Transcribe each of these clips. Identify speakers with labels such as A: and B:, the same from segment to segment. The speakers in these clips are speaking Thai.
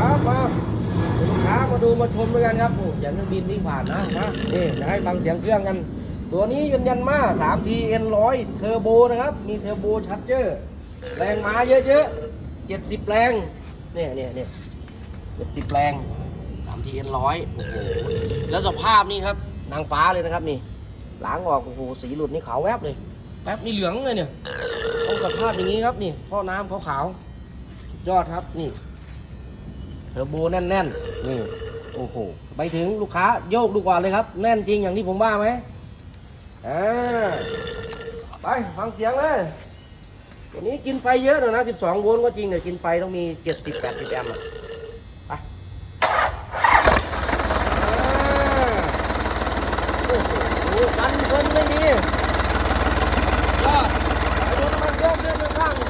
A: ครับมาลูกค้ามาดูมาชมด้วยกันครับโอ้เสียงเครื่องบินวิ่งผ่านนะนะนี่จะให้ฟังเสียงเครื่องกัน ตัวนี้เป็นยันมา 3T N100 เทอร์โบนะครับ มีเทอร์โบชัดเจอร์แรงม้าเยอะๆ70 แรงเนี่ยเนี่ยเนี่ย70แรง 3T N100 โอ้โหแล้วสภาพนี่ครับนางฟ้าเลยนะครับนี่ล้างออกโอ้โหสีหลุดนี่ขาวแวบเลย แป๊บนี่เหลืองเลยเนี่ยต้องสภาพอย่างนี้ครับนี่ท่อน้ำขาวๆยอดครับนี่ เทอร์โบแน่นๆ นี่ โอ้โห ไปถึงลูกค้าโยกดูก่อนเลยครับ แน่นจริงอย่างที่ผมว่าไหมอ่าไปฟังเสียงเลยตัวนี้กินไฟเยอะหน่อยนะ 12 โวลต์ก็จริงแต่กินไฟต้องมี 70 80 แอมป์ไปอ่าโอ้โหกันชนไม่มีก็ไปดูน้ำมันเครื่องเรื่องข้างๆ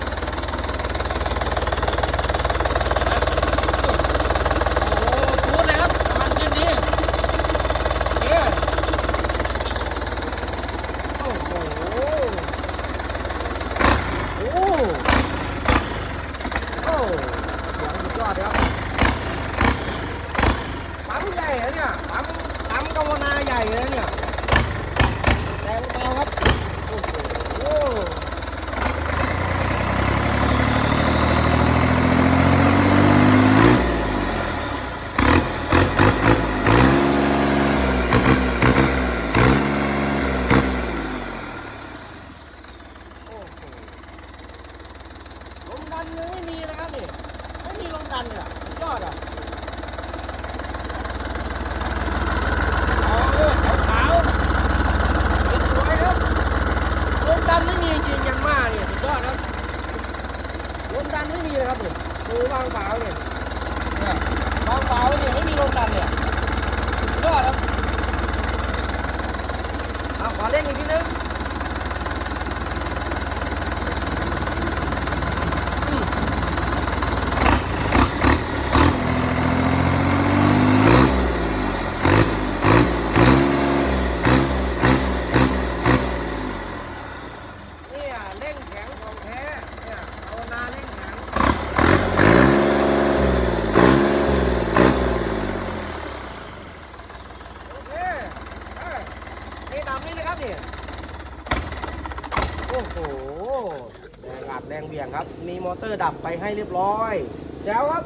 A: โอ้พูดเลยครับมันขึ้นดีเนี่ยโอ้โห โอ้โอ้ เสียงสุดยอดเลยครับปั๊มใหญ่เหรอเนี่ยปั๊มปั๊มกาวนาใหญ่เลยเนี่ยแรงเบาครับ โอ้โห โอ้โหลม ดันยังไม่มีนะครับนี่ไม่มีลมดันอะสุดยอดอะอ๋อเลือดขาวๆสวยๆครับลมดันไม่มีจริงยังมาเนี่ยดยอดครับลมดันไม่มีเลยครับนี่มือวางเปล่าเนี่ยเนี่ยวางเปล่าเนี่ยไม่มีลมดันเนี่ยยอดครับเอาขอเล่นอีกทีนึง เนี่ยเล่งแข็งของแท้เนี่ยเอานาเล่งแข็งโอเคเอ้ยนี่ ดำนี่นะครับนี่โอ้โห แรงอัดแรงเบี่ยงครับ มีมอเตอร์ดับไปให้เรียบร้อยแจ้วครับ